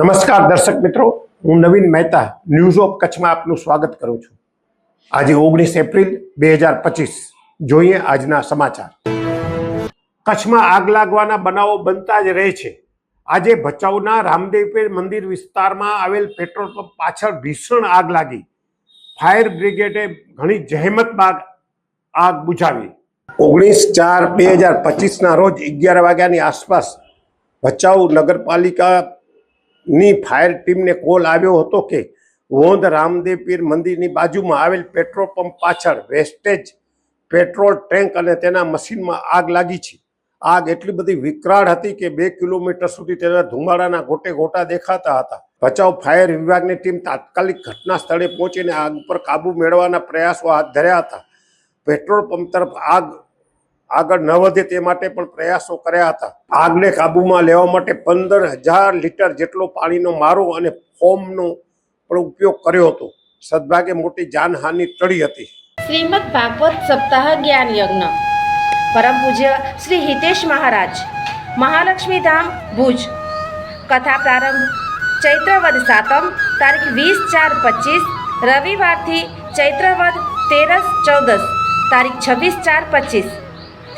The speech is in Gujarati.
નમસ્કાર દર્શક મિત્રો, હું નવીન મહેતા ન્યૂઝ ઓફ કચ્છમાં આપનું સ્વાગત કરું છું. આજે ઓગણીસ એપ્રિલ બે હજાર પચીસ, જોઈએ આજના સમાચાર. કચ્છમાં આગ લાગવાના બનાવો બનતા જ રહે છે. આજે ભચાઉના રામદેવપીર મંદિર વિસ્તારમાં આવેલ પેટ્રોલ પંપ પાછળ ભીષણ આગ લાગી. ફાયર બ્રિગેડે ઘણી જહેમત બાદ આગ બુઝાવી ઓગણીસ ચાર બે હજાર પચીસના રોજ અગિયાર વાગ્યાની આસપાસ ભચાઉ નગરપાલિકાની ફાયર ટીમને કોલ આવ્યો હતો કે વોંધ રામદેવ પીર મંદિરની બાજુમાં આવેલ પેટ્રોલ પંપ પાછળ વેસ્ટેજ પેટ્રોલ ટેન્ક અને તેના મશીનમાં આગ લાગી છે. આગ એટલી બધી વિકરાળ હતી કે બે કિલોમીટર સુધી તેના ધુમાડાના ગોટે ગોટા દેખાતા હતા. ભચાઉ ફાયર વિભાગની ટીમ તાત્કાલિક ઘટના સ્થળે પહોંચીને આગ ઉપર કાબુ મેળવવાના પ્રયાસો હાથ ધર્યા હતા. પેટ્રોલ પંપ તરફ આગ આગળ ન વધે તે માટે પણ પ્રયાસો કર્યા હતા. આગને કાબૂમાં લેવા માટે પંદર હજાર લીટર જેટલો પાણીનો મારો અને ફોર્મનો પણ ઉપયોગ કર્યો હતો. સદભાગે મોટી જાનહાનિ ટળી હતી. શ્રીમદ ભાગવત સપ્તાહ જ્ઞાન યજ્ઞ. પરમ પૂજ્ય શ્રી હિતેશ મહારાજ. મહાલક્ષ્મી ધામ, ભુજ. કથા પ્રારંભ, ચૈત્રવદ સાતમ, તારીખ વીસ ચાર પચીસ, રવિવારથી ચૈત્રવદ તેરસ ચૌદસ, તારીખ છવ્વીસ ચાર પચીસ.